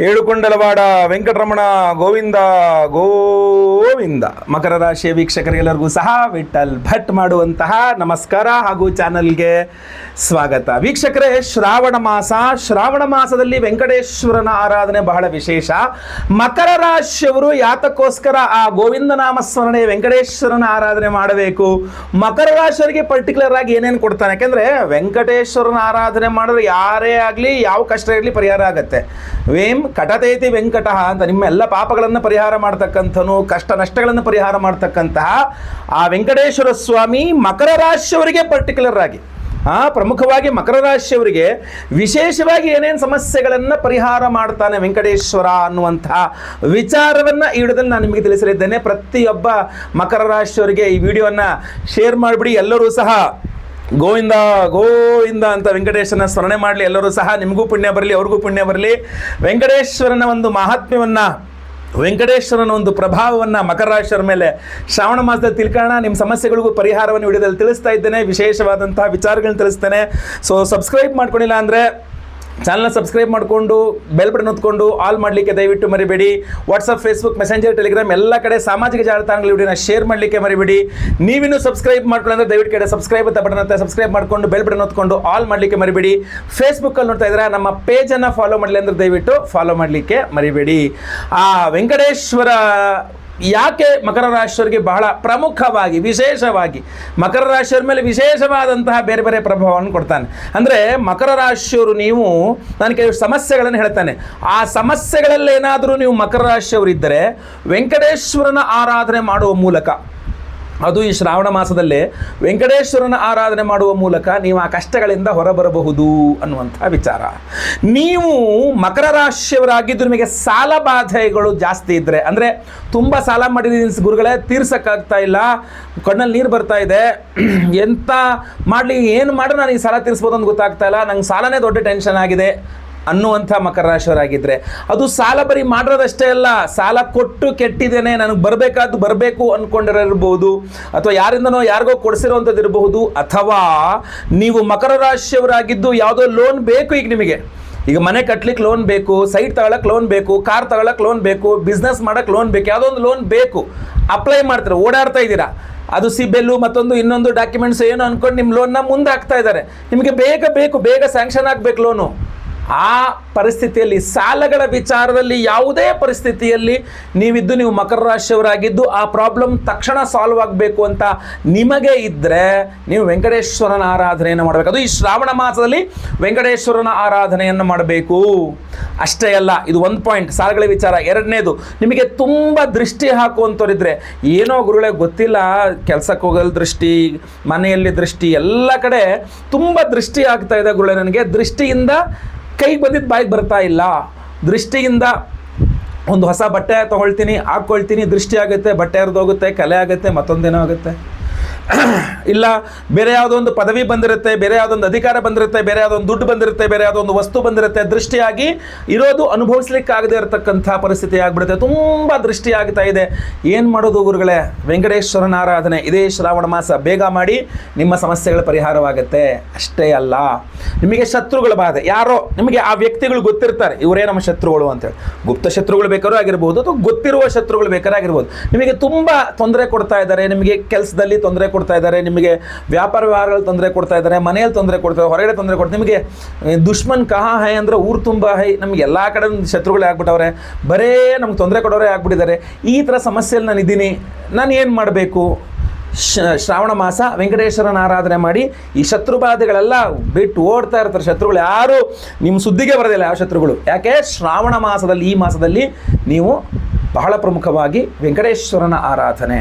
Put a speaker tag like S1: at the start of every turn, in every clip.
S1: ಏಳುಕೊಂಡಲವಾಡ ವೆಂಕಟರಮಣ ಗೋವಿಂದ ಗೋವಿಂದ. ಮಕರ ರಾಶಿಯ ವೀಕ್ಷಕರಿಗೆಲ್ಲರಿಗೂ ಸಹ ವಿಠಲ್ ಭಟ್ ಮಾಡುವಂತಹ ನಮಸ್ಕಾರ ಹಾಗೂ ಚಾನಲ್ಗೆ ಸ್ವಾಗತ. ವೀಕ್ಷಕರೇ, ಶ್ರಾವಣ ಮಾಸ. ಶ್ರಾವಣ ಮಾಸದಲ್ಲಿ ವೆಂಕಟೇಶ್ವರನ ಆರಾಧನೆ ಬಹಳ ವಿಶೇಷ. ಮಕರ ರಾಶಿಯವರು ಯಾತಕ್ಕೋಸ್ಕರ ಆ ಗೋವಿಂದ ನಾಮ ಸ್ಮರಣೆ ವೆಂಕಟೇಶ್ವರನ ಆರಾಧನೆ ಮಾಡಬೇಕು? ಮಕರ ರಾಶಿಯವರಿಗೆ ಪರ್ಟಿಕ್ಯುಲರ್ ಆಗಿ ಏನೇನು ಕೊಡ್ತಾನೆ? ಯಾಕೆಂದ್ರೆ ವೆಂಕಟೇಶ್ವರನ ಆರಾಧನೆ ಮಾಡಿದ್ರೆ ಯಾರೇ ಆಗಲಿ, ಯಾವ ಕಷ್ಟ ಇರಲಿ ಪರಿಹಾರ ಆಗುತ್ತೆ. ವೇಂ ಕಟತೇತಿ ವೆಂಕಟ ಅಂತ ನಿಮ್ಮ ಎಲ್ಲ ಪಾಪಗಳನ್ನು ಪರಿಹಾರ ಮಾಡ್ತಕ್ಕಂಥನು, ಕಷ್ಟ ನಷ್ಟಗಳನ್ನು ಪರಿಹಾರ ಮಾಡ್ತಕ್ಕಂತಹ ಆ ವೆಂಕಟೇಶ್ವರ ಸ್ವಾಮಿ ಮಕರ ರಾಶಿಯವರಿಗೆ ಪರ್ಟಿಕ್ಯುಲರ್ ಆಗಿ ಆ, ಪ್ರಮುಖವಾಗಿ ಮಕರ ರಾಶಿಯವರಿಗೆ ವಿಶೇಷವಾಗಿ ಏನೇನು ಸಮಸ್ಯೆಗಳನ್ನು ಪರಿಹಾರ ಮಾಡ್ತಾನೆ ವೆಂಕಟೇಶ್ವರ ಅನ್ನುವಂತಹ ವಿಚಾರವನ್ನು ಈ ವಿಡಿಯೋದಲ್ಲಿ ನಾನು ನಿಮಗೆ ತಿಳಿಸಲಿದ್ದೇನೆ. ಪ್ರತಿಯೊಬ್ಬ ಮಕರ ರಾಶಿಯವರಿಗೆ ಈ ವಿಡಿಯೋನ ಶೇರ್ ಮಾಡಿಬಿಡಿ. ಎಲ್ಲರೂ ಸಹ ಗೋವಿಂದ ಗೋವಿಂದ ಅಂತ ವೆಂಕಟೇಶನ ಸ್ಮರಣೆ ಮಾಡಲಿ, ಎಲ್ಲರೂ ಸಹ ನಿಮಗೂ ಪುಣ್ಯ ಬರಲಿ, ಅವ್ರಿಗೂ ಪುಣ್ಯ ಬರಲಿ. ವೆಂಕಟೇಶ್ವರನ ಒಂದು ಮಹಾತ್ಮ್ಯವನ್ನು, ವೆಂಕಟೇಶ್ವರನ ಒಂದು ಪ್ರಭಾವವನ್ನು ಮಕರ ರಾಶಿಯವರ ಮೇಲೆ ಶ್ರಾವಣ ಮಾಸದಲ್ಲಿ ತಿಳ್ಕೊಳ್ಳೋಣ. ನಿಮ್ಮ ಸಮಸ್ಯೆಗಳಿಗೂ ಪರಿಹಾರವನ್ನು ವಿಡಿಯೋದಲ್ಲಿ ತಿಳಿಸ್ತಾ ಇದ್ದೇನೆ. ವಿಶೇಷವಾದಂತಹ ವಿಚಾರಗಳನ್ನ ತಿಳಿಸ್ತೇನೆ. ಸೊ ಸಬ್ಸ್ಕ್ರೈಬ್ ಮಾಡ್ಕೊಂಡಿಲ್ಲ ಅಂದರೆ ಚಾನಲ್ನ ಸಬ್ಸ್ಕ್ರೈಬ್ ಮಾಡಿಕೊಂಡು ಬೆಲ್ ಬಟನ್ ಹೊತ್ಕೊಂಡು ಆಲ್ ಮಾಡಲಿಕ್ಕೆ ದಯವಿಟ್ಟು ಮರಿಬೇಡಿ. ವಾಟ್ಸಪ್ ಫೇಸ್ಬುಕ್ ಮೆಸೆಂಜರ್ ಟೆಲಿಗ್ರಾಮ್ ಎಲ್ಲ ಕಡೆ ಸಾಮಾಜಿಕ ಜಾಲತಾಣಗಳ ವಿಡಿಯೋನ ಶೇರ್ ಮಾಡಲಿಕ್ಕೆ ಮರಿಬೇಡಿ. ನೀವಿನ್ನೂ ಸಬ್ಸ್ಕ್ರೈಬ್ ಮಾಡ್ಕೊಳ್ಳಿ ಅಂದರೆ ದಯವಿಟ್ಟು ಕಡೆ ಸಬ್ಸ್ಕ್ರೈಬ್ ಅಂತ ಬಟನ್ ಅಂತ ಸಬ್ಸ್ಕ್ರೈಬ್ ಮಾಡಿಕೊಂಡು ಬೆಲ್ ಬಟನ್ ಹೊತ್ಕೊಂಡು ಆಲ್ ಮಾಡಲಿಕ್ಕೆ ಮರಿಬೇಡಿ. ಫೇಸ್ಬುಕ್ಕಲ್ಲಿ ನೋಡ್ತಾ ಇದ್ರೆ ನಮ್ಮ ಪೇಜನ್ನು ಫಾಲೋ ಮಾಡಲಿ ಅಂದರೆ ದಯವಿಟ್ಟು ಫಾಲೋ ಮಾಡಲಿಕ್ಕೆ ಮರಿಬೇಡಿ. ಆ ವೆಂಕಟೇಶ್ವರ ಯಾಕೆ ಮಕರ ರಾಶಿಯವರಿಗೆ ಬಹಳ ಪ್ರಮುಖವಾಗಿ, ವಿಶೇಷವಾಗಿ ಮಕರ ರಾಶಿಯವರ ಮೇಲೆ ವಿಶೇಷವಾದಂತಹ ಬೇರೆ ಬೇರೆ ಪ್ರಭಾವವನ್ನು ಕೊಡ್ತಾನೆ. ಅಂದರೆ ಮಕರ ರಾಶಿಯವರು ನೀವು, ನಾನು ಕೆಲವು ಸಮಸ್ಯೆಗಳನ್ನು ಹೇಳ್ತಾನೆ. ಆ ಸಮಸ್ಯೆಗಳಲ್ಲೇನಾದರೂ ನೀವು ಮಕರ ರಾಶಿಯವರಿದ್ದರೆ, ವೆಂಕಟೇಶ್ವರನ ಆರಾಧನೆ ಮಾಡುವ ಮೂಲಕ ಅದು ಈ ಶ್ರಾವಣ ಮಾಸದಲ್ಲೇ ವೆಂಕಟೇಶ್ವರನ ಆರಾಧನೆ ಮಾಡುವ ಮೂಲಕ ನೀವು ಆ ಕಷ್ಟಗಳಿಂದ ಹೊರಬರಬಹುದು ಅನ್ನುವಂಥ ವಿಚಾರ. ನೀವು ಮಕರ ರಾಶಿಯವರಾಗಿದ್ದು ನಿಮಗೆ ಸಾಲ ಬಾಧೆಗಳು ಜಾಸ್ತಿ ಇದ್ದರೆ ಅಂದರೆ ತುಂಬ ಸಾಲ ಮಾಡಿದ್ದೀನಿ ಗುರುಗಳೇ, ತೀರ್ಸೋಕ್ಕಾಗ್ತಾ ಇಲ್ಲ, ಕಣ್ಣಲ್ಲಿ ನೀರು ಬರ್ತಾ ಇದೆ ಎಂಥ ಮಾಡಲಿ, ಏನು ಮಾಡಿ ನಾನು ಈ ಸಾಲ ತೀರಿಸ್ಬೋದು ಅಂತ ಗೊತ್ತಾಗ್ತಾ ಇಲ್ಲ, ನಂಗೆ ಸಾಲನೇ ದೊಡ್ಡ ಟೆನ್ಷನ್ ಆಗಿದೆ ಅನ್ನುವಂಥ ಮಕರ ರಾಶಿಯವರಾಗಿದ್ದರೆ ಅದು ಸಾಲ ಬರೀ ಮಾಡಿರೋದಷ್ಟೇ ಅಲ್ಲ, ಸಾಲ ಕೊಟ್ಟು ಕೆಟ್ಟಿದ್ದೇನೆ, ನನಗೆ ಬರಬೇಕಾದ್ದು ಬರಬೇಕು ಅಂದ್ಕೊಂಡಿರಬಹುದು ಅಥವಾ ಯಾರಿಂದನೋ ಯಾರಿಗೋ ಕೊಡಿಸಿರೋವಂಥದ್ದು ಇರಬಹುದು, ಅಥವಾ ನೀವು ಮಕರ ರಾಶಿಯವರಾಗಿದ್ದು ಯಾವುದೋ ಲೋನ್ ಬೇಕು ಈಗ ನಿಮಗೆ. ಈಗ ಮನೆ ಕಟ್ಲಿಕ್ಕೆ ಲೋನ್ ಬೇಕು, ಸೈಟ್ ತಗೊಳಕ್ಕೆ ಲೋನ್ ಬೇಕು, ಕಾರ್ ತಗೊಳಕ್ಕೆ ಲೋನ್ ಬೇಕು, ಬಿಸ್ನೆಸ್ ಮಾಡೋಕ್ಕೆ ಲೋನ್ ಬೇಕು, ಯಾವುದೋ ಒಂದು ಲೋನ್ ಬೇಕು. ಅಪ್ಲೈ ಮಾಡ್ತಾರೆ, ಓಡಾಡ್ತಾ ಇದ್ದೀರಾ. ಅದು ಸಿಬೆಲ್ಲು ಮತ್ತೊಂದು ಇನ್ನೊಂದು ಡಾಕ್ಯುಮೆಂಟ್ಸ್ ಏನು ಅಂದ್ಕೊಂಡು ನಿಮ್ಮ ಲೋನ್ನ ಮುಂದೆ ಹಾಕ್ತಾ ಇದ್ದಾರೆ. ನಿಮಗೆ ಬೇಗ ಬೇಕು, ಬೇಗ ಸ್ಯಾಂಕ್ಷನ್ ಆಗಬೇಕು ಲೋನು. ಆ ಪರಿಸ್ಥಿತಿಯಲ್ಲಿ ಸಾಲಗಳ ವಿಚಾರದಲ್ಲಿ ಯಾವುದೇ ಪರಿಸ್ಥಿತಿಯಲ್ಲಿ ನೀವಿದ್ದು ನೀವು ಮಕರ ರಾಶಿಯವರಾಗಿದ್ದು ಆ ಪ್ರಾಬ್ಲಮ್ ತಕ್ಷಣ ಸಾಲ್ವ್ ಆಗಬೇಕು ಅಂತ ನಿಮಗೆ ಇದ್ದರೆ ನೀವು ವೆಂಕಟೇಶ್ವರನ ಆರಾಧನೆಯನ್ನು ಮಾಡಬೇಕು. ಅದು ಈ ಶ್ರಾವಣ ಮಾಸದಲ್ಲಿ ವೆಂಕಟೇಶ್ವರನ ಆರಾಧನೆಯನ್ನು ಮಾಡಬೇಕು. ಅಷ್ಟೇ ಅಲ್ಲ, ಇದು ಒಂದು ಪಾಯಿಂಟ್ ಸಾಲಗಳ ವಿಚಾರ. ಎರಡನೇದು, ನಿಮಗೆ ತುಂಬ ದೃಷ್ಟಿ ಹಾಕುವಂಥವ್ರಿದ್ರೆ, ಏನೋ ಗುರುಗಳೇ ಗೊತ್ತಿಲ್ಲ, ಕೆಲಸಕ್ಕೆ ಹೋಗಲ್ ದೃಷ್ಟಿ, ಮನೆಯಲ್ಲಿ ದೃಷ್ಟಿ, ಎಲ್ಲ ಕಡೆ ತುಂಬ ದೃಷ್ಟಿ ಆಗ್ತಾ ಇದೆ ಗುರುಗಳೇ ನನಗೆ. ದೃಷ್ಟಿಯಿಂದ ಕೈಗೆ ಬಂದಿದ್ದು ಬಾಯಿಗೆ ಬರ್ತಾ ಇಲ್ಲ. ದೃಷ್ಟಿಯಿಂದ ಒಂದು ಹೊಸ ಬಟ್ಟೆ ತೊಗೊಳ್ತೀನಿ ಹಾಕ್ಕೊಳ್ತೀನಿ ದೃಷ್ಟಿ ಆಗುತ್ತೆ, ಬಟ್ಟೆ ಹರಿದೋಗುತ್ತೆ ಕಲೆ ಆಗುತ್ತೆ, ಮತ್ತೊಂದೇನೋ ಆಗುತ್ತೆ. ಇಲ್ಲ, ಬೇರೆ ಯಾವುದೋ ಒಂದು ಪದವಿ ಬಂದಿರುತ್ತೆ, ಬೇರೆ ಯಾವುದೊಂದು ಅಧಿಕಾರ ಬಂದಿರುತ್ತೆ, ಬೇರೆ ಯಾವುದೋ ಒಂದು ದುಡ್ಡು ಬಂದಿರುತ್ತೆ, ಬೇರೆ ಯಾವುದೋ ಒಂದು ವಸ್ತು ಬಂದಿರುತ್ತೆ, ದೃಷ್ಟಿಯಾಗಿ ಇರೋದು ಅನುಭವಿಸ್ಲಿಕ್ಕೆ ಆಗದೆ ಇರತಕ್ಕಂಥ ಪರಿಸ್ಥಿತಿ ಆಗ್ಬಿಡುತ್ತೆ. ತುಂಬ ದೃಷ್ಟಿ ಆಗ್ತಾ ಇದೆ. ಏನು ಮಾಡೋದು ಗುರುಗಳೇ? ವೆಂಕಟೇಶ್ವರನ ಆರಾಧನೆ. ಇದೇ ಶ್ರಾವಣ ಮಾಸ. ಬೇಗ ಮಾಡಿ ನಿಮ್ಮ ಸಮಸ್ಯೆಗಳ ಪರಿಹಾರವಾಗುತ್ತೆ. ಅಷ್ಟೇ ಅಲ್ಲ, ನಿಮಗೆ ಶತ್ರುಗಳ ಬಾಧೆ. ಯಾರೋ, ನಿಮಗೆ ಆ ವ್ಯಕ್ತಿಗಳು ಗೊತ್ತಿರ್ತಾರೆ. ಇವರೇ ನಮ್ಮ ಶತ್ರುಗಳು ಅಂತೇಳಿ. ಗುಪ್ತ ಶತ್ರುಗಳು ಬೇಕಾದ್ರೂ ಆಗಿರ್ಬೋದು, ಅಥವಾ ಗೊತ್ತಿರುವ ಶತ್ರುಗಳು ಬೇಕಾದ್ರೂ ಆಗಿರ್ಬೋದು. ನಿಮಗೆ ತುಂಬ ತೊಂದರೆ ಕೊಡ್ತಾ ಇದ್ದಾರೆ. ನಿಮಗೆ ಕೆಲಸದಲ್ಲಿ ತೊಂದರೆ ಕೊಡ್ತಾ ಇದ್ದಾರೆ, ನಿಮಗೆ ವ್ಯಾಪಾರ ವ್ಯವಹಾರಗಳು ತೊಂದರೆ ಕೊಡ್ತಾ ಇದ್ದಾರೆ, ಮನೆಯಲ್ಲಿ ತೊಂದರೆ ಕೊಡ್ತಾರೆ ಹೊರಗಡೆ ತೊಂದರೆ ಕೊಡ್ತಾರೆ ನಿಮಗೆ ದುಷ್ಮನ್ ಕಹಾ ಹೈ ಅಂದರೆ ಊರು ತುಂಬ ಹೈ, ನಮ್ಗೆ ಎಲ್ಲ ಕಡೆ ಶತ್ರುಗಳೇ ಆಗ್ಬಿಟ್ಟವ್ರೆ. ಬರೇ ನಮ್ಗೆ ತೊಂದರೆ ಕೊಡೋರೇ ಆಗ್ಬಿಟ್ಟಿದ್ದಾರೆ. ಈ ಥರ ಸಮಸ್ಯೆಯಲ್ಲಿ ನಾನು ಇದ್ದೀನಿ. ನಾನು ಏನು ಮಾಡಬೇಕು? ಶ್ರಾವಣ ಮಾಸ, ವೆಂಕಟೇಶ್ವರನ ಆರಾಧನೆ ಮಾಡಿ, ಈ ಶತ್ರು ಬಾಧೆಗಳೆಲ್ಲ ಬಿಟ್ಟು ಓಡ್ತಾ ಇರ್ತಾರೆ. ಶತ್ರುಗಳು ಯಾರು ನಿಮ್ಮ ಸುದ್ದಿಗೆ ಬರೋದಿಲ್ಲ ಯಾವ ಶತ್ರುಗಳು? ಯಾಕೆ? ಶ್ರಾವಣ ಮಾಸದಲ್ಲಿ, ಈ ಮಾಸದಲ್ಲಿ ನೀವು ಬಹಳ ಪ್ರಮುಖವಾಗಿ ವೆಂಕಟೇಶ್ವರನ ಆರಾಧನೆ.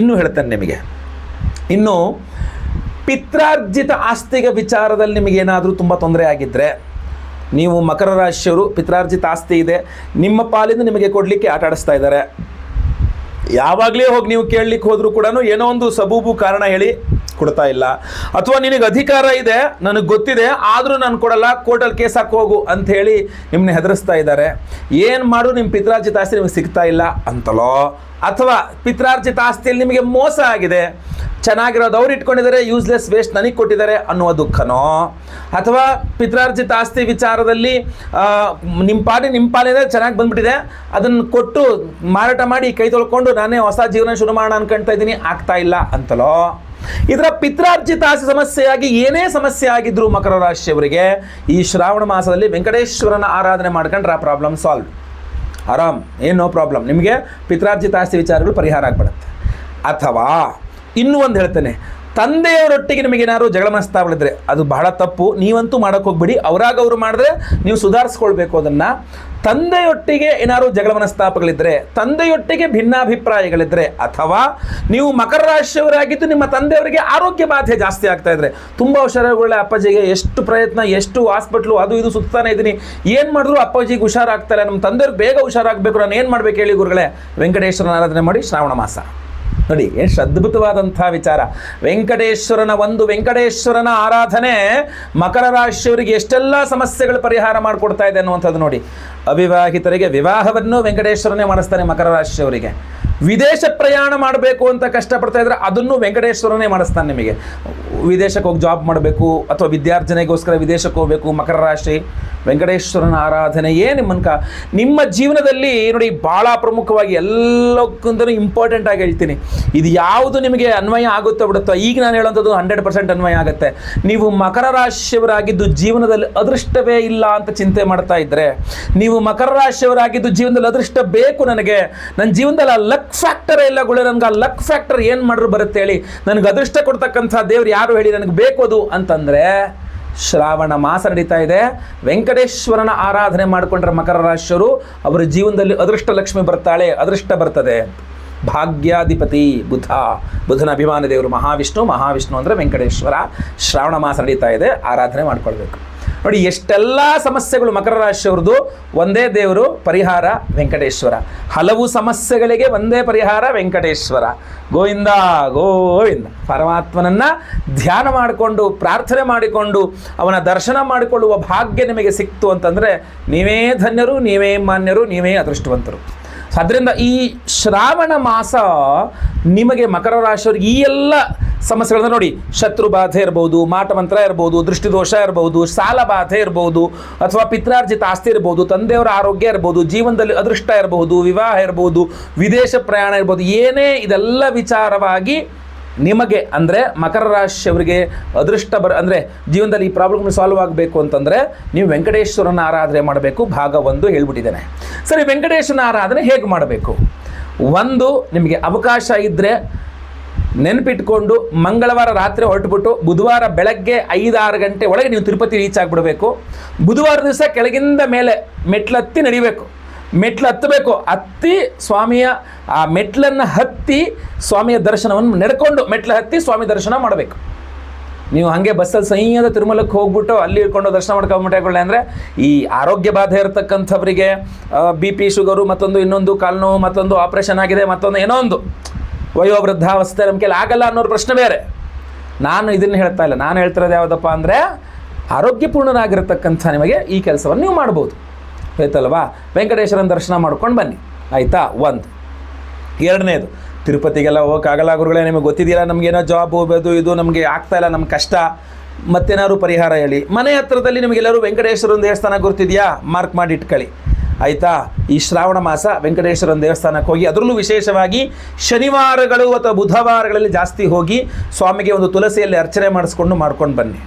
S1: ಇನ್ನೂ ಹೇಳ್ತೇನೆ ನಿಮಗೆ. ಇನ್ನು ಪಿತ್ರಾರ್ಜಿತ ಆಸ್ತಿಗ ವಿಚಾರದಲ್ಲಿ ನಿಮಗೇನಾದರೂ ತುಂಬ ತೊಂದರೆ ಆಗಿದ್ದರೆ ನೀವು ಮಕರ ರಾಶಿಯವರು ಪಿತ್ರಾರ್ಜಿತ ಆಸ್ತಿ ಇದೆ, ನಿಮ್ಮ ಪಾಲಿಂದ ನಿಮಗೆ ಕೊಡಲಿಕ್ಕೆ ಆಟ ಆಡಿಸ್ತಾ ಇದ್ದಾರೆ. ಯಾವಾಗಲೇ ಹೋಗಿ ನೀವು ಕೇಳಲಿಕ್ಕೆ ಹೋದರೂ ಕೂಡ ಏನೋ ಒಂದು ಸಬೂಬು ಕಾರಣ ಹೇಳಿ ಕೊಡ್ತಾ ಇಲ್ಲ. ಅಥವಾ ನಿನಗೆ ಅಧಿಕಾರ ಇದೆ, ನನಗೆ ಗೊತ್ತಿದೆ, ಆದರೂ ನಾನು ಕೊಡಲ್ಲ ಕೋರ್ಟಲ್ಲಿ ಕೇಸ್ ಹಾಕಿ ಹೋಗು ಅಂತ ಹೇಳಿ ನಿಮ್ಮನ್ನ ಹೆದರಿಸ್ತಾ ಇದ್ದಾರೆ. ಏನು ಮಾಡು ನಿಮ್ಮ ಪಿತ್ರಾರ್ಜಿತ ಆಸ್ತಿ ನಿಮಗೆ ಸಿಗ್ತಾ ಇಲ್ಲ ಅಂತಲೋ? ಅಥವಾ ಪಿತ್ರಾರ್ಜಿತ ಆಸ್ತಿಯಲ್ಲಿ ನಿಮಗೆ ಮೋಸ ಆಗಿದೆ, ಚೆನ್ನಾಗಿರೋದು ಅವ್ರು ಇಟ್ಕೊಂಡಿದ್ದಾರೆ ಯೂಸ್ಲೆಸ್ ವೇಸ್ಟ್ ನನಗೆ ಕೊಟ್ಟಿದ್ದಾರೆ ಅನ್ನುವ ದುಃಖನೋ? ಅಥವಾ ಪಿತ್ರಾರ್ಜಿತ ಆಸ್ತಿ ವಿಚಾರದಲ್ಲಿ ನಿಮ್ಮ ಪಾಡಿ ನಿಮ್ಮ ಪಾಲಿದೆ ಚೆನ್ನಾಗಿ ಬಂದ್ಬಿಟ್ಟಿದೆ ಅದನ್ನು ಕೊಟ್ಟು ಮಾರಾಟ ಮಾಡಿ ಕೈ ತೊಳ್ಕೊಂಡು ನಾನೇ ಹೊಸ ಜೀವನ ಶುರು ಮಾಡೋಣ ಅನ್ಕೊಳ್ತಾ ಇದ್ದೀನಿ, ಆಗ್ತಾ ಇಲ್ಲ ಅಂತಲೋ? ಇದರ ಪಿತ್ರಾರ್ಜಿತಾಸಿ ಸಮಸ್ಯೆಯಾಗಿ ಏನೇ ಸಮಸ್ಯೆ ಆಗಿದ್ರು ಮಕರ ರಾಶಿಯವರಿಗೆ ಈ ಶ್ರಾವಣ ಮಾಸದಲ್ಲಿ ವೆಂಕಟೇಶ್ವರನ ಆರಾಧನೆ ಮಾಡ್ಕೊಂಡ್ರೆ ಆ ಪ್ರಾಬ್ಲಮ್ ಸಾಲ್ವ್ ಆರಾಮ್, ಏನು ನೋ ಪ್ರಾಬ್ಲಮ್ ನಿಮಗೆ ಪಿತ್ರಾರ್ಜಿತ ಆಸ್ತಿ ವಿಚಾರಗಳು ಪರಿಹಾರ ಆಗ್ಬಿಡುತ್ತೆ. ಅಥವಾ ಇನ್ನೂ ಒಂದು ಹೇಳ್ತೇನೆ. ತಂದೆಯವರೊಟ್ಟಿಗೆ ನಿಮಗೇನಾದ್ರು ಜಗಳ ಮನಸ್ತಾವಳಿದ್ರೆ ಅದು ಬಹಳ ತಪ್ಪು. ನೀವಂತೂ ಮಾಡಕ್ಕೆ ಹೋಗ್ಬಿಡಿ. ಅವರಾಗ ಅವರು ಮಾಡಿದ್ರೆ ನೀವು ಸುಧಾರಿಸ್ಕೊಳ್ಬೇಕು ಅದನ್ನು. ತಂದೆಯೊಟ್ಟಿಗೆ ಏನಾದ್ರು ಜಗಳ ಮನಸ್ತಾಪಗಳಿದ್ರೆ, ತಂದೆಯೊಟ್ಟಿಗೆ ಭಿನ್ನಾಭಿಪ್ರಾಯಗಳಿದ್ರೆ, ಅಥವಾ ನೀವು ಮಕರ ರಾಶಿಯವರಾಗಿದ್ದು ನಿಮ್ಮ ತಂದೆಯವರಿಗೆ ಆರೋಗ್ಯ ಬಾಧೆ ಜಾಸ್ತಿ ಆಗ್ತಾ ಇದ್ರೆ, ತುಂಬ ಹುಷಾರಾಗೊಳ್ಳೆ ಅಪ್ಪಾಜಿಗೆ ಎಷ್ಟು ಪ್ರಯತ್ನ, ಎಷ್ಟು ಹಾಸ್ಪಿಟ್ಲು ಅದು ಇದು ಸುತ್ತಾನೆ ಇದ್ದೀನಿ ಏನು ಮಾಡಿದ್ರು ಅಪ್ಪಾಜಿಗೆ ಹುಷಾರಾಗ್ತಾರೆ ನಮ್ಮ ತಂದೆಯವ್ರಿಗೆ ಬೇಗ ಹುಷಾರಾಗಬೇಕು. ನಾನು ಏನು ಮಾಡ್ಬೇಕು ಹೇಳಿ ಗುರುಗಳೇ. ವೆಂಕಟೇಶ್ವರನ ಆರಾಧನೆ ಮಾಡಿ ಶ್ರಾವಣ ಮಾಸ. ನೋಡಿ ಎಷ್ಟು ಅದ್ಭುತವಾದಂಥ ವಿಚಾರ. ವೆಂಕಟೇಶ್ವರನ ಒಂದು ವೆಂಕಟೇಶ್ವರನ ಆರಾಧನೆ ಮಕರ ರಾಶಿಯವರಿಗೆ ಎಷ್ಟೆಲ್ಲ ಸಮಸ್ಯೆಗಳು ಪರಿಹಾರ ಮಾಡಿಕೊಡ್ತಾ ಇದೆ ಅನ್ನುವಂಥದ್ದು ನೋಡಿ. ಅವಿವಾಹಿತರಿಗೆ ವಿವಾಹವನ್ನು ವೆಂಕಟೇಶ್ವರನೇ ಮಾಡಿಸ್ತಾನೆ ಮಕರ ರಾಶಿಯವರಿಗೆ. ವಿದೇಶ ಪ್ರಯಾಣ ಮಾಡಬೇಕು ಅಂತ ಕಷ್ಟಪಡ್ತಾ ಇದ್ರೆ ಅದನ್ನು ವೆಂಕಟೇಶ್ವರನೇ ಮಾಡಿಸ್ತಾನೆ ನಿಮಗೆ. ವಿದೇಶಕ್ಕೆ ಹೋಗಿ ಜಾಬ್ ಮಾಡಬೇಕು ಅಥವಾ ವಿದ್ಯಾರ್ಜನೆಗೋಸ್ಕರ ವಿದೇಶಕ್ಕೆ ಹೋಗಬೇಕು, ಮಕರ ರಾಶಿ, ವೆಂಕಟೇಶ್ವರನ ಆರಾಧನೆಯೇ ನಿಮ್ಮನ್ಕ ನಿಮ್ಮ ಜೀವನದಲ್ಲಿ ನೋಡಿ ಭಾಳ ಪ್ರಮುಖವಾಗಿ ಎಲ್ಲಕ್ಕಿಂತ ಇಂಪಾರ್ಟೆಂಟ್ ಆಗಿ ಹೇಳ್ತೀನಿ. ಇದು ಯಾವುದು ನಿಮಗೆ ಅನ್ವಯ ಆಗುತ್ತೋ ಬಿಡುತ್ತೋ, ಈಗ ನಾನು ಹೇಳೋಂಥದ್ದು ಹಂಡ್ರೆಡ್ ಪರ್ಸೆಂಟ್ ಅನ್ವಯ ಆಗುತ್ತೆ. ನೀವು ಮಕರ ರಾಶಿಯವರಾಗಿದ್ದು ಜೀವನದಲ್ಲಿ ಅದೃಷ್ಟವೇ ಇಲ್ಲ ಅಂತ ಚಿಂತೆ ಮಾಡ್ತಾ ಇದ್ರೆ, ನೀವು ಮಕರ ರಾಶಿಯವರಾಗಿದ್ದು ಜೀವನದಲ್ಲಿ ಅದೃಷ್ಟ ಬೇಕು ನನಗೆ, ನನ್ನ ಜೀವನದಲ್ಲಿ ಆ ಲಕ್ ಫ್ಯಾಕ್ಟರ್ ಇಲ್ಲ ಗುಳೆ, ನನಗೆ ಆ ಲಕ್ ಫ್ಯಾಕ್ಟರ್ ಏನು ಮಾಡ್ರು ಬರುತ್ತೆ ಹೇಳಿ? ನನಗೆ ಅದೃಷ್ಟ ಕೊಡ್ತಕ್ಕಂಥ ದೇವ್ರು ಯಾರು ಹೇಳಿ ನನಗೆ ಬೇಕು ಅದು ಅಂತಂದರೆ ಶ್ರಾವಣ ಮಾಸ ನಡೀತಾ ಇದೆ. ವೆಂಕಟೇಶ್ವರನ ಆರಾಧನೆ ಮಾಡಿಕೊಂಡ್ರೆ ಮಕರ ರಾಶಿಯವರು ಅವರ ಜೀವನದಲ್ಲಿ ಅದೃಷ್ಟ ಲಕ್ಷ್ಮಿ ಬರ್ತಾಳೆ, ಅದೃಷ್ಟ ಬರ್ತದೆ. ಭಾಗ್ಯಾಧಿಪತಿ ಬುಧ. ಬುಧನ ಅಭಿಮಾನ ದೇವರು ಮಹಾವಿಷ್ಣು. ಮಹಾವಿಷ್ಣು ಅಂದರೆ ವೆಂಕಟೇಶ್ವರ. ಶ್ರಾವಣ ಮಾಸ ನಡೀತಾ ಇದೆ. ಆರಾಧನೆ ಮಾಡ್ಕೊಳ್ಬೇಕು. ನೋಡಿ, ಎಷ್ಟೆಲ್ಲ ಸಮಸ್ಯೆಗಳು ಮಕರ ರಾಶಿಯವ್ರದ್ದು, ಒಂದೇ ದೇವರು ಪರಿಹಾರ ವೆಂಕಟೇಶ್ವರ. ಹಲವು ಸಮಸ್ಯೆಗಳಿಗೆ ಒಂದೇ ಪರಿಹಾರ ವೆಂಕಟೇಶ್ವರ. ಗೋವಿಂದ ಗೋವಿಂದ. ಪರಮಾತ್ಮನನ್ನ ಧ್ಯಾನ ಮಾಡಿಕೊಂಡು, ಪ್ರಾರ್ಥನೆ ಮಾಡಿಕೊಂಡು, ಅವನ ದರ್ಶನ ಮಾಡಿಕೊಳ್ಳುವ ಭಾಗ್ಯ ನಿಮಗೆ ಸಿಕ್ತು ಅಂತಂದರೆ, ನೀವೇ ಧನ್ಯರು, ನೀವೇ ಮಾನ್ಯರು, ನೀವೇ ಅದೃಷ್ಟವಂತರು. ಅದರಿಂದ ಈ ಶ್ರಾವಣ ಮಾಸ ನಿಮಗೆ ಮಕರ ರಾಶಿಯವ್ರಿಗೆ ಈ ಎಲ್ಲ ಸಮಸ್ಯೆಗಳನ್ನ ನೋಡಿ. ಶತ್ರು ಬಾಧೆ ಇರ್ಬೋದು ಮಾಟಮಂತ್ರ ಇರ್ಬೋದು, ದೃಷ್ಟಿದೋಷ ಇರ್ಬೋದು, ಸಾಲ ಬಾಧೆ ಇರ್ಬೋದು, ಅಥವಾ ಪಿತ್ರಾರ್ಜಿತ ಆಸ್ತಿ ಇರ್ಬೋದು, ತಂದೆಯವರ ಆರೋಗ್ಯ ಇರ್ಬೋದು, ಜೀವನದಲ್ಲಿ ಅದೃಷ್ಟ ಇರಬಹುದು, ವಿವಾಹ ಇರ್ಬೋದು, ವಿದೇಶ ಪ್ರಯಾಣ ಇರ್ಬೋದು, ಏನೇ ಇದೆಲ್ಲ ವಿಚಾರವಾಗಿ ನಿಮಗೆ ಅಂದರೆ ಮಕರ ರಾಶಿಯವರಿಗೆ ಅದೃಷ್ಟ ಬರ, ಅಂದರೆ ಜೀವನದಲ್ಲಿ ಈ ಪ್ರಾಬ್ಲಮ್ ಸಾಲ್ವ್ ಆಗಬೇಕು ಅಂತಂದರೆ ನೀವು ವೆಂಕಟೇಶ್ವರನ ಆರಾಧನೆ ಮಾಡಬೇಕು, ಭಾಗ ಒಂದು ಹೇಳ್ಬಿಟ್ಟಿದ್ದೇನೆ. ಸರಿ ವೆಂಕಟೇಶ್ವರನ ಆರಾಧನೆ ಹೇಗೆ ಮಾಡಬೇಕು? ಒಂದು, ನಿಮಗೆ ಅವಕಾಶ ಇದ್ದರೆ ನೆನಪಿಟ್ಕೊಂಡು ಮಂಗಳವಾರ ರಾತ್ರಿ ಹೊರಟುಬಿಟ್ಟು ಬುಧವಾರ ಬೆಳಗ್ಗೆ ಐದಾರು ಗಂಟೆ ಒಳಗೆ ನೀವು ತಿರುಪತಿ ರೀಚ್ ಆಗಿಬಿಡಬೇಕು. ಬುಧವಾರ ದಿವಸ ಕೆಳಗಿಂದ ಮೇಲೆ ಮೆಟ್ಲತ್ತಿ ನಡಿಬೇಕು. ಮೆಟ್ಲು ಹತ್ತಬೇಕು ಹತ್ತಿ ಸ್ವಾಮಿಯ, ಆ ಮೆಟ್ಲನ್ನು ಹತ್ತಿ ಸ್ವಾಮಿಯ ದರ್ಶನವನ್ನು ನಡ್ಕೊಂಡು ಮೆಟ್ಲು ಹತ್ತಿ ಸ್ವಾಮಿ ದರ್ಶನ ಮಾಡಬೇಕು. ನೀವು ಹಾಗೆ ಬಸ್ಸಲ್ಲಿ ಸಹೀಯದ ತಿರುಮಲಕ್ಕೆ ಹೋಗ್ಬಿಟ್ಟು ಅಲ್ಲಿ ಇಟ್ಕೊಂಡು ದರ್ಶನ ಮಾಡ್ಕೊಂಬಿಟ್ಟೆ ಅಂದರೆ, ಈ ಆರೋಗ್ಯ ಬಾಧೆ ಇರತಕ್ಕಂಥವರಿಗೆ ಬಿ ಪಿ ಶುಗರು ಮತ್ತೊಂದು ಇನ್ನೊಂದು ಕಾಲು ನೋವು, ಮತ್ತೊಂದು ಆಪ್ರೇಷನ್ ಆಗಿದೆ, ಮತ್ತೊಂದು ಏನೋ ಒಂದು. ವಯೋವೃದ್ಧಾವಸ್ಥೆ ನಮ್ಮ ಕೈಲಿ ಆಗಲ್ಲ ಅನ್ನೋ ಪ್ರಶ್ನೆ ಬೇರೆ. ನಾನು ಇದನ್ನು ಹೇಳ್ತಾ ಇಲ್ಲ. ನಾನು ಹೇಳ್ತಿರೋದು ಯಾವುದಪ್ಪ ಅಂದರೆ ಆರೋಗ್ಯಪೂರ್ಣನಾಗಿರತಕ್ಕಂಥ ನಿಮಗೆ ಈ ಕೆಲಸವನ್ನು ನೀವು ಮಾಡ್ಬೋದು. ಆಯ್ತಲ್ವಾ ವೆಂಕಟೇಶ್ವರನ ದರ್ಶನ ಮಾಡ್ಕೊಂಡು ಬನ್ನಿ. ಆಯಿತಾ? ಒಂದು. ಎರಡನೇದು, ತಿರುಪತಿಗೆಲ್ಲ ಹೋಗೋಕ್ಕಾಗಲ್ಲ ಗುರುಗಳೇ, ನಿಮಗೆ ಗೊತ್ತಿದೆಯಲ್ಲ ನಮಗೇನೋ ಜಾಬ್ ಹೋಗೋದು, ಇದು ನಮಗೆ ಆಗ್ತಾ ಇಲ್ಲ ನಮ್ಮ ಕಷ್ಟ. ಮತ್ತೇನಾದ್ರು ಪರಿಹಾರ ಹೇಳಿ. ಮನೆ ಹತ್ರದಲ್ಲಿ ನಿಮಗೆಲ್ಲರೂ ವೆಂಕಟೇಶ್ವರನ ದೇವಸ್ಥಾನ ಗೊತ್ತಿದೆಯಾ ಮಾರ್ಕ್ ಮಾಡಿ ಇಟ್ಕೊಳ್ಳಿ. ಆಯಿತಾ? ಈ ಶ್ರಾವಣ ಮಾಸ ವೆಂಕಟೇಶ್ವರನ ದೇವಸ್ಥಾನಕ್ಕೆ ಹೋಗಿ, ಅದರಲ್ಲೂ ವಿಶೇಷವಾಗಿ ಶನಿವಾರಗಳು ಅಥವಾ ಬುಧವಾರಗಳಲ್ಲಿ ಜಾಸ್ತಿ ಹೋಗಿ ಸ್ವಾಮಿಗೆ ಒಂದು ತುಳಸಿಯಲ್ಲಿ ಅರ್ಚನೆ ಮಾಡಿಸ್ಕೊಂಡು ಮಾಡ್ಕೊಂಡು ಬನ್ನಿ.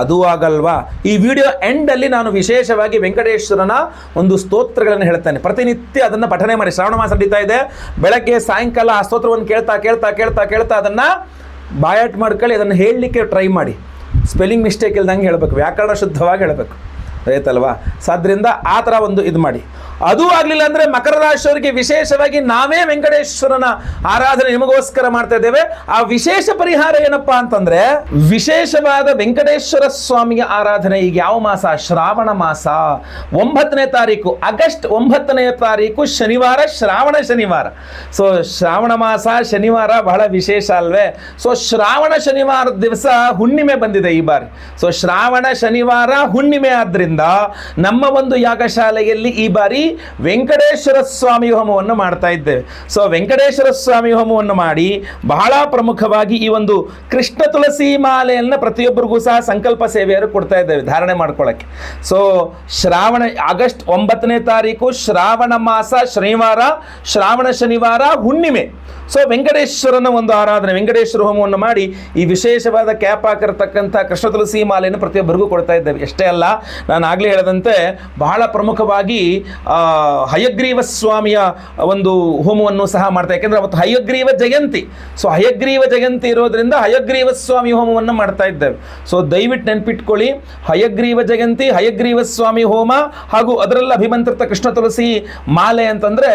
S1: ಅದು ಆಗಲ್ವಾ? ಈ ವಿಡಿಯೋ ಎಂಡಲ್ಲಿ ನಾನು ವಿಶೇಷವಾಗಿ ವೆಂಕಟೇಶ್ವರನ ಒಂದು ಸ್ತೋತ್ರಗಳನ್ನು ಹೇಳ್ತೇನೆ. ಪ್ರತಿನಿತ್ಯ ಅದನ್ನು ಪಠನೆ ಮಾಡಿ. ಶ್ರಾವಣ ಮಾಸ ನಡೀತಾ ಇದೆ. ಬೆಳಗ್ಗೆ, ಸಾಯಂಕಾಲ ಆ ಸ್ತೋತ್ರವನ್ನು ಕೇಳ್ತಾ ಕೇಳ್ತಾ ಕೇಳ್ತಾ ಕೇಳ್ತಾ ಅದನ್ನು ಬಾಯಾಟ್ ಮಾಡ್ಕೊಳ್ಳಿ, ಅದನ್ನು ಹೇಳಲಿಕ್ಕೆ ಟ್ರೈ ಮಾಡಿ. ಸ್ಪೆಲ್ಲಿಂಗ್ ಮಿಸ್ಟೇಕ್ ಇಲ್ದಂಗೆ ಹೇಳಬೇಕು. ವ್ಯಾಕರಣ ಶುದ್ಧವಾಗಿ ಹೇಳಬೇಕು. ಆಯ್ತಲ್ವಾ ಸೊ ಅದರಿಂದ ಆ ಥರ ಒಂದು ಇದು ಮಾಡಿ. ಅದು ಆಗಲಿಲ್ಲ ಅಂದರೆ ಮಕರ ರಾಶಿಯವರಿಗೆ ವಿಶೇಷವಾಗಿ ನಾವೇ ವೆಂಕಟೇಶ್ವರನ ಆರಾಧನೆ ನಿಮಗೋಸ್ಕರ ಮಾಡ್ತಾ ಇದ್ದೇವೆ. ಆ ವಿಶೇಷ ಪರಿಹಾರ ಏನಪ್ಪಾ ಅಂತಂದ್ರೆ, ವಿಶೇಷವಾದ ವೆಂಕಟೇಶ್ವರ ಸ್ವಾಮಿಯ ಆರಾಧನೆ ಈಗ ಯಾವ ಮಾಸ? ಶ್ರಾವಣ ಮಾಸ. ಒಂಬತ್ತನೇ ತಾರೀಕು, ಆಗಸ್ಟ್ ಒಂಬತ್ತನೇ ತಾರೀಕು ಶನಿವಾರ, ಶ್ರಾವಣ ಶನಿವಾರ. ಸೊ ಶ್ರಾವಣ ಮಾಸ, ಶನಿವಾರ ಬಹಳ ವಿಶೇಷ ಅಲ್ವೇ? ಸೊ ಶ್ರಾವಣ ಶನಿವಾರದ ದಿವಸ ಹುಣ್ಣಿಮೆ ಬಂದಿದೆ ಈ ಬಾರಿ. ಸೊ ಶ್ರಾವಣ ಶನಿವಾರ ಹುಣ್ಣಿಮೆ ಆದ್ರಿಂದ ನಮ್ಮ ಒಂದು ಯಾಗಶಾಲೆಯಲ್ಲಿ ಈ ಬಾರಿ ವೆಂಕಟೇಶ್ವರ ಸ್ವಾಮಿ ಹೋಮವನ್ನು ಮಾಡ್ತಾ ಇದ್ದೇವೆ. ಸೊ ವೆಂಕಟೇಶ್ವರ ಸ್ವಾಮಿ ಹೋಮವನ್ನು ಮಾಡಿ ಬಹಳ ಪ್ರಮುಖವಾಗಿ ಈ ಒಂದು ಕೃಷ್ಣ ತುಳಸಿ ಮಾಲೆಯನ್ನು ಪ್ರತಿಯೊಬ್ಬರಿಗೂ ಸಹ ಸಂಕಲ್ಪ ಸೇವೆಯನ್ನು ಕೊಡ್ತಾ ಇದ್ದೇವೆ, ಧಾರಣೆ ಮಾಡ್ಕೊಳ್ಳೋಕ್ಕೆ ಸೊ ಶ್ರಾವಣ, ಆಗಸ್ಟ್ ಒಂಬತ್ತನೇ ತಾರೀಕು ಶ್ರಾವಣ ಮಾಸ ಶನಿವಾರ, ಶ್ರಾವಣ ಶನಿವಾರ ಹುಣ್ಣಿಮೆ. ಸೊ ವೆಂಕಟೇಶ್ವರನ ಒಂದು ಆರಾಧನೆ, ವೆಂಕಟೇಶ್ವರ ಹೋಮವನ್ನು ಮಾಡಿ ಈ ವಿಶೇಷವಾದ ಕ್ಯಾಪ್ ಹಾಕಿರ್ತಕ್ಕಂಥ ಕೃಷ್ಣ ತುಳಸಿ ಮಾಲೆಯನ್ನು ಪ್ರತಿಯೊಬ್ಬರಿಗೂ ಕೊಡ್ತಾ ಇದ್ದೇವೆ. ಅಷ್ಟೇ ಅಲ್ಲ ನಾನು ಆಗಲೇ ಹೇಳದಂತೆ ಬಹಳ ಪ್ರಮುಖವಾಗಿ ಹಯಗ್ರೀವ ಸ್ವಾಮಿಯ ಒಂದು ಹೋಮವನ್ನು ಸಹ ಮಾಡ್ತಾ ಯಾಕೆಂದ್ರೆ ಅವತ್ತು ಹಯಗ್ರೀವ ಜಯಂತಿ. ಸೊ ಹಯಗ್ರೀವ ಜಯಂತಿ ಇರೋದ್ರಿಂದ ಹಯಗ್ರೀವ ಸ್ವಾಮಿ ಹೋಮವನ್ನು ಮಾಡ್ತಾ ಇದ್ದೇವೆ. ಸೊ ದಯವಿಟ್ಟು ನೆನ್ಪಿಟ್ಕೊಳ್ಳಿ, ಹಯಗ್ರೀವ ಜಯಂತಿ, ಹಯಗ್ರೀವ ಸ್ವಾಮಿ ಹೋಮ ಹಾಗೂ ಅದರಲ್ಲಿ ಅಭಿಮಂತ್ರಿತ ಕೃಷ್ಣ ತುಳಸಿ ಮಾಲೆ ಅಂತಂದ್ರೆ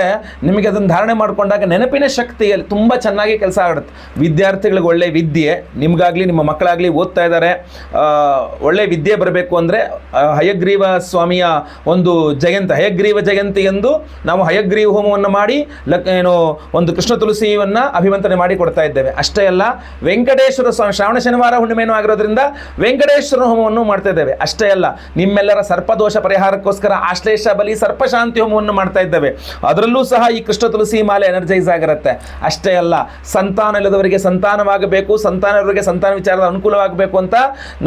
S1: ನಿಮಗೆ ಅದನ್ನು ಧಾರಣೆ ಮಾಡಿಕೊಂಡಾಗ ನೆನಪಿನ ಶಕ್ತಿಯಲ್ಲಿ ತುಂಬ ಚೆನ್ನಾಗಿ ಕೆಲಸ ಆಗುತ್ತೆ. ವಿದ್ಯಾರ್ಥಿಗಳಿಗೆ ಒಳ್ಳೆ ವಿದ್ಯೆ, ನಿಮಗಾಗಲಿ, ನಿಮ್ಮ ಮಕ್ಕಳಾಗ್ಲಿ ಓದ್ತಾ ಇದ್ದಾರೆ. ಒಳ್ಳೆ ವಿದ್ಯೆ ಬರಬೇಕು ಅಂದರೆ ಹಯಗ್ರೀವ ಸ್ವಾಮಿಯ ಒಂದು ಜಯಂತಿ, ಹಯಗ್ರೀವ ಜಯಂತಿ ಎಂದು ನಾವು ಹಯಗ್ರೀವ ಹೋಮವನ್ನು ಮಾಡಿ, ಲಕ್, ಏನು, ಒಂದು ಕೃಷ್ಣ ತುಳಸಿಯನ್ನು ಅಭಿವಂತನೆ ಮಾಡಿ ಕೊಡ್ತಾ ಇದ್ದೇವೆ. ಅಷ್ಟೇ ಅಲ್ಲ, ವೆಂಕಟೇಶ್ವರ ಸ್ವಾಮಿ, ಶ್ರಾವಣ ಶನಿವಾರ ಹುಣ್ಣಿಮೆಯನ್ನು ಆಗಿರೋದ್ರಿಂದ ವೆಂಕಟೇಶ್ವರ ಹೋಮವನ್ನು ಮಾಡ್ತಾ ಇದ್ದೇವೆ. ಅಷ್ಟೇ ಅಲ್ಲ, ನಿಮ್ಮೆಲ್ಲರ ಸರ್ಪದೋಷ ಪರಿಹಾರಕ್ಕೋಸ್ಕರ ಆಶ್ಲೇಷ ಬಲಿ ಸರ್ಪಶಾಂತಿ ಹೋಮವನ್ನು ಮಾಡ್ತಾ ಇದ್ದೇವೆ. ಅದರಲ್ಲೂ ಸಹ ಈ ಕೃಷ್ಣ ತುಳಸಿ ಮಾಲೆ ಎನರ್ಜೈಸ್ ಆಗಿರುತ್ತೆ. ಅಷ್ಟೇ ಅಲ್ಲ, ಸಂತಾನ ಇಲ್ಲದವರಿಗೆ ಸಂತಾನವಾಗಬೇಕು ಸಂತಾನವರಿಗೆ ಸಂತಾನ ವಿಚಾರದ ಅನುಕೂಲವಾಗಬೇಕು ಅಂತ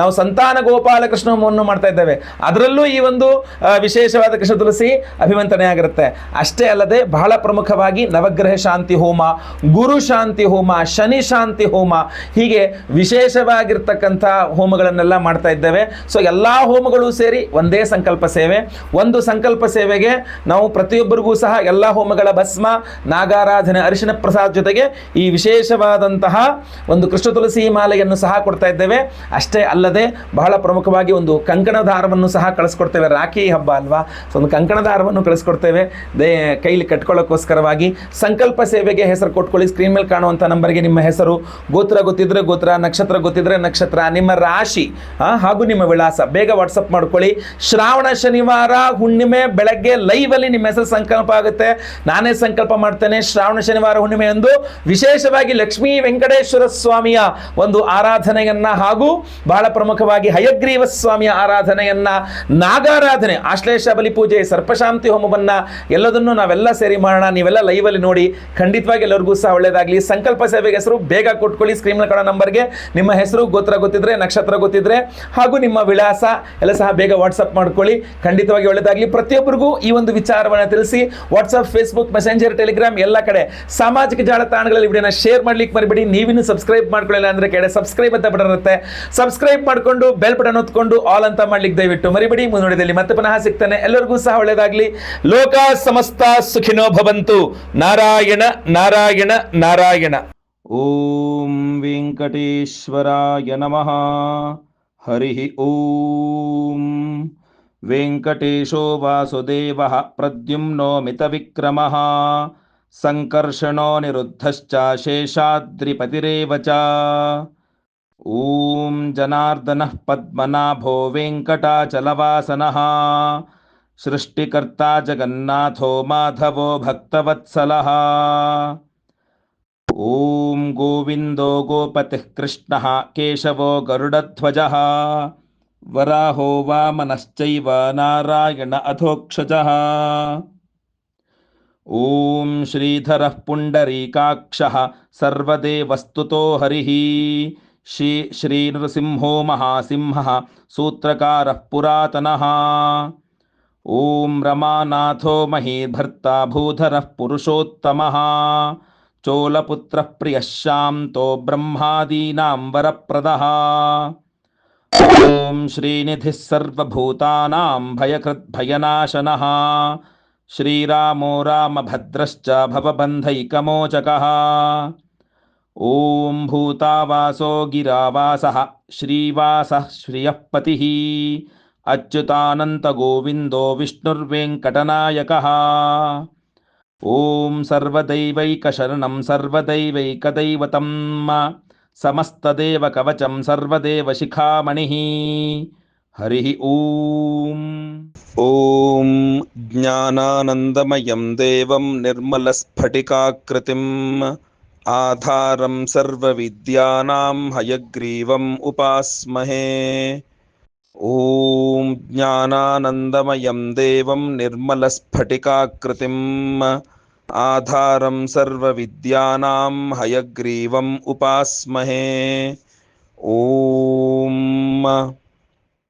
S1: ನಾವು ಸಂತಾನ ಗೋಪಾಲ ಕೃಷ್ಣ ಹೋಮವನ್ನು ಮಾಡ್ತಾ ಇದ್ದೇವೆ. ಅದರಲ್ಲೂ ಈ ಒಂದು ವಿಶೇಷವಾದ ಕೃಷ್ಣ ತುಳಸಿ ಅಭಿಮಂತ್ರಣೆ ಆಗಿರುತ್ತೆ. ಅಷ್ಟೇ ಅಲ್ಲದೆ ಬಹಳ ಪ್ರಮುಖವಾಗಿ ನವಗ್ರಹ ಶಾಂತಿ ಹೋಮ, ಗುರು ಶಾಂತಿ ಹೋಮ, ಶನಿ ಶಾಂತಿ ಹೋಮ, ಹೀಗೆ ವಿಶೇಷವಾಗಿರ್ತಕ್ಕಂಥ ಹೋಮಗಳನ್ನೆಲ್ಲ ಮಾಡ್ತಾ ಇದ್ದೇವೆ. ಸೊ ಎಲ್ಲ ಹೋಮಗಳು ಸೇರಿ ಒಂದೇ ಸಂಕಲ್ಪ ಸೇವೆ. ಒಂದು ಸಂಕಲ್ಪ ಸೇವೆಗೆ ನಾವು ಪ್ರತಿಯೊಬ್ಬರಿಗೂ ಸಹ ಎಲ್ಲ ಹೋಮಗಳ ಭಸ್ಮ, ನಾಗಾರಾಧನೆ, ಅರಿಶಿನ ಪ್ರಸಾದ್ ಜೊತೆಗೆ ಈ ವಿಶೇಷವಾದಂತಹ ಒಂದು ಕೃಷ್ಣ ತುಳಸಿ ಮಾಲೆಯನ್ನು ಸಹ ಕೊಡ್ತಾ ಇದ್ದೇವೆ. ಅಷ್ಟೇ ಅಲ್ಲದೆ ಬಹಳ ಪ್ರಮುಖವಾಗಿ ಒಂದು ಕಂಕಣ ದಾರವನ್ನು ಸಹ ಕಳಿಸ್ಕೊಡ್ತೇವೆ. ರಾಖಿ ಹಬ್ಬ ಅಲ್ವಾ? ಸೊ ಒಂದು ಕಂಕಣ ದಾರವನ್ನು ಕಳಿಸ್ಕೊಡ್ತೇವೆ. ದೇ, ಕೈಲಿ ಕಟ್ಕೊಳ್ಳೋಕ್ಕೋಸ್ಕರವಾಗಿ ಸಂಕಲ್ಪ ಸೇವೆಗೆ ಹೆಸರು ಕೊಟ್ಕೊಳ್ಳಿ. ಸ್ಕ್ರೀನ್ ಮೇಲೆ ಕಾಣುವಂಥ ನಂಬರ್ಗೆ ನಿಮ್ಮ ಹೆಸರು. ಗೋತ್ರ ಗೊತ್ತಿದ್ರೆ ಗೋತ್ರ, ನಕ್ಷತ್ರ ಗೊತ್ತಿದ್ರೆ ನಕ್ಷತ್ರ, ನಿಮ್ಮ ರಾಶಿ ಹಾಗೂ ನಿಮ್ಮ ವಿಳಾಸ. ಬೇಗ ವಾಟ್ಸಪ್ ಮಾಡ್ಕೊಳ್ಳಿ. ಶ್ರಾವಣ, ಶನಿವಾರ, ಹುಣ್ಣಿಮೆ, ಬೆಳಗ್ಗೆ ಲೈವ್ ಅಲ್ಲಿ ನಿಮ್ಮ ಹೆಸರು ಸಂಕಲ್ಪ ಆಗುತ್ತೆ. ನಾನೇ ಸಂಕಲ್ಪ ಮಾಡ್ತೇನೆ. ಶ್ರಾವಣ, ಶನಿವಾರ, ಹುಣ್ಣಿಮೆ ಎಂದು ವಿಶೇಷವಾಗಿ ಲಕ್ಷ್ಮೀ ವೆಂಕಟೇಶ್ವರ ಸ್ವಾಮಿಯ ಒಂದು ಆರಾಧನೆಯನ್ನ ಹಾಗೂ ಬಹಳ ಪ್ರಮುಖವಾಗಿ ಹಯಗ್ರೀವ ಸ್ವಾಮಿಯ ಆರಾಧನೆಯನ್ನ, ನಾಗಾರಾಧನೆ, ಆಶ್ಲೇಷ ಬಲಿ ಪೂಜೆ, ಸರ್ಪಶಾಂತಿ ಹೋಮವನ್ನ ಎಲ್ಲದನ್ನು ನಾವೆಲ್ಲ ಸೇರಿ ಮಾಡೋಣ, ನೀವೆಲ್ಲ ಅಲ್ಲಿ ನೋಡಿ, ಖಂಡಿತವಾಗಿ ಎಲ್ಲರಿಗೂ ಸಹ ಒಳ್ಳೇದಾಗಲಿ. ಸಂಕಲ್ಪ ಸೇವೆಗೆ ಹೆಸರು ಬೇಗ ಕೊಟ್ಕೊಳ್ಳಿ ಸ್ಕ್ರೀನ್ ಕಡ ನಂಬರ್ಗೆ ನಿಮ್ಮ ಹೆಸರು ಗೋತ್ರ ಗೊತ್ತಿದ್ರೆ, ನಕ್ಷತ್ರ ಗೊತ್ತಿದ್ರೆ, ಹಾಗೂ ನಿಮ್ಮ ವಿಳಾಸ ಎಲ್ಲ ಸಹ ಬೇಗ ವಾಟ್ಸಪ್ ಮಾಡ್ಕೊಳ್ಳಿ. ಖಂಡಿತವಾಗಿ ಒಳ್ಳೇದಾಗಲಿ. ಪ್ರತಿಯೊಬ್ಬರಿಗೂ ಈ ಒಂದು ವಿಚಾರವನ್ನು ತಿಳಿಸಿ. ವಾಟ್ಸಪ್ ಫೇಸ್ಬುಕ್ ಮೆಸೆಂಜರ್ ಟೆಲಿಗ್ರಾಮ್ ಎಲ್ಲ ಕಡೆ ಸಾಮಾಜಿಕ ಜಾಲತಾಣಗಳಲ್ಲಿ ವಿಡಿಯೋನ ಶೇರ್ ಮಾಡ್ಲಿಕ್ಕೆ ಮರಿಬೇಡಿ. ನೀವಿನ್ನು ಸಬ್ಸ್ಕ್ರೈಬ್ ಮಾಡ್ಕೊಳ್ಳಿಲ್ಲ ಅಂದ್ರೆ ಕೆಡೆ ಸಬ್ಸ್ಕ್ರೈಬ್ ಅಂತ ಬಟನ್ ಇರುತ್ತೆ. ಸಬ್ಸ್ಕ್ರೈಬ್ ಮಾಡಿಕೊಂಡು ಬೆಲ್ ಬಟನ್ ಹೊತ್ಕೊಂಡು ಆಲ್ ಅಂತ ಮಾಡ್ಲಿಕ್ಕೆ ದಯವಿಟ್ಟು ಮರಿಬೇಡಿ. ಮುಂದುವರಿದಲ್ಲಿ ಮತ್ತೆ ಪುನಃ ಸಿಗ್ತಾನೆ. ಎಲ್ಲರಿಗೂ ಸಹ లోకా సమస్త సుఖినో భవంతు. నారాయణ నారాయణ నారాయణ. ఓం వెంకటేశ్వరాయ నమ. హరి ఓం. వెంకటేశో వాసుదేవ ప్రద్యుమ్నో మిత విక్రమ సంకర్షణో నిరుద్ధశ్చ శేషాద్రిపతిరేవ చ. ॐ जनार्दनः पद्मनाभो वेङ्कटाचलवासनः सृष्टिकर्ता जगन्नाथो माधवो भक्तवत्सलः। ॐ गोविन्दो गोपतिः कृष्णः केशवो गरुडध्वजः। वराहो वामनश्चैव नारायण अधोक्षजः। ॐ श्रीधरः पुण्डरीकाक्षः सर्वदेवस्तुतो हरिः। श्री श्रीनृसिंहो महासिंहः सूत्रकारः पुरातनः। ॐ रमानाथो महीभर्ता भूधरः पुरुषोत्तमः। चोलपुत्रः प्रियः शान्तो ब्रह्मादीनां वरप्रदः। ॐ श्रीनिधिः सर्वभूतानां भयकृद्भयनाशनः। श्रीरामो रामभद्रश्च भवबन्धैकमोचकः। ॐ भूतावासो गिरावासः, श्रीवासः, श्रियः पतिः। अच्युतानन्तगोविन्दो विष्णुर्वेङ्कटनायकः। ॐ सर्वदैवैकशरणं सर्वदैवैकदैवतं समस्तदेवकवचं सर्वदेवशिखामणिः। हरिः ॐ। ॐ ज्ञानानन्दमयं देवं निर्मलस्फटिकाकृतिम् आधारं सर्वविद्यानां हयग्रीवम् उपास्महे ॐ ज्ञानानन्दमयं देवं निर्मलस्फटिकाकृतिम् आधारं सर्वविद्यानां हयग्रीवम् उपास्महे। ॐ